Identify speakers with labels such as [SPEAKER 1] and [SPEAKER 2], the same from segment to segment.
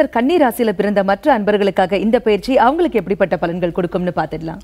[SPEAKER 1] Sir கன்னி ராசியில பிறந்த மற்ற அன்பர்களுக்காக இந்த பயிற்சி அவங்களுக்கு எப்படிப்பட்ட பலன்கள் கொடுக்கும்னு பார்த்துடலாம்.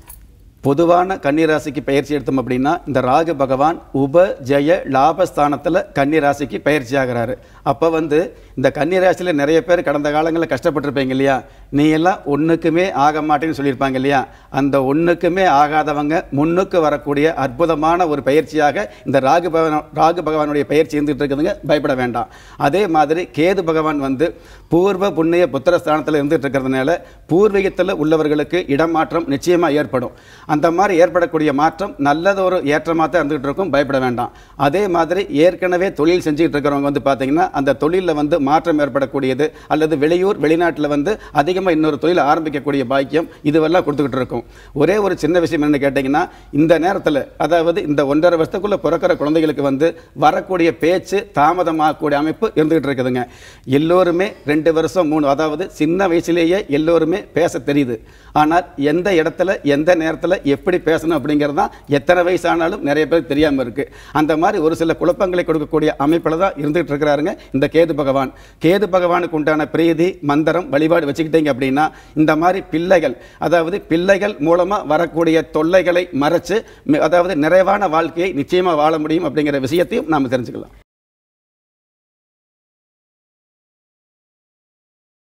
[SPEAKER 2] பொதுவான கன்னிராசிக்கு பயிற்சி எடுத்தோம் அப்படின்னா இந்த ராகு பகவான் உப ஜெய லாபஸ்தானத்தில் கன்னிராசிக்கு பயிற்சி ஆகிறாரு அப்போ வந்து இந்த கன்னிராசியில் நிறைய பேர் கடந்த காலங்களில் கஷ்டப்பட்டிருப்பீங்க இல்லையா? நீ எல்லாம் ஒன்றுக்குமே ஆக மாட்டேன்னு சொல்லியிருப்பாங்க இல்லையா? அந்த ஒன்றுக்குமே ஆகாதவங்க முன்னுக்கு வரக்கூடிய அற்புதமான ஒரு பயிற்சியாக இந்த ராகு பகவான் ராகு பகவானுடைய பயிற்சி இருந்துகிட்டு இருக்குதுங்க. பயப்பட வேண்டாம். அதே மாதிரி கேது பகவான் வந்து பூர்வ புண்ணிய புத்திரஸ்தானத்தில் இருந்துகிட்டு இருக்கிறதுனால பூர்வீகத்தில் உள்ளவர்களுக்கு இடமாற்றம் நிச்சயமாக ஏற்படும். அந்த மாதிரி ஏற்படக்கூடிய மாற்றம் நல்லதொரு ஏற்றமாக தான் இருந்துகிட்டு இருக்கும். பயப்பட வேண்டாம். அதே மாதிரி ஏற்கனவே தொழில் செஞ்சுக்கிட்டு இருக்கிறவங்க வந்து பார்த்தீங்கன்னா அந்த தொழிலில் வந்து மாற்றம் ஏற்படக்கூடியது அல்லது வெளியூர் வெளிநாட்டில் வந்து அதிகமாக இன்னொரு தொழில் ஆரம்பிக்கக்கூடிய பாக்கியம் இதுவெல்லாம் கொடுத்துக்கிட்டு இருக்கும். ஒரே ஒரு சின்ன விஷயம் என்னென்னு கேட்டிங்கன்னா இந்த நேரத்தில் அதாவது இந்த ஒன்றரை வருஷத்துக்குள்ளே பிறக்கிற குழந்தைகளுக்கு வந்து வரக்கூடிய பேச்சு தாமதமாகக்கூடிய அமைப்பு இருந்துகிட்டு இருக்குதுங்க. எல்லோருமே ரெண்டு வருஷம் மூணு அதாவது சின்ன வயசுலேயே எல்லோருமே பேச தெரியுது. ஆனால் எந்த இடத்துல எந்த நேரத்தில் எப்படி பேசணும் அப்படிங்கிறது தான் எத்தனை வயசானாலும் நிறைய பேர் தெரியாமல் இருக்குது அந்த மாதிரி ஒரு சில குழப்பங்களை கொடுக்கக்கூடிய அமைப்பில் தான் இருந்துகிட்டு இருக்கிறாருங்க இந்த கேது பகவான். கேது பகவானுக்கு உண்டான பிரீதி மந்திரம் வழிபாடு வச்சுக்கிட்டீங்க அப்படின்னா இந்த மாதிரி பிள்ளைகள் அதாவது பிள்ளைகள் மூலமாக வரக்கூடிய தொல்லைகளை மறைச்சு அதாவது நிறைவான வாழ்க்கையை நிச்சயமாக வாழ முடியும் அப்படிங்கிற விஷயத்தையும் நாம் தெரிஞ்சுக்கலாம்.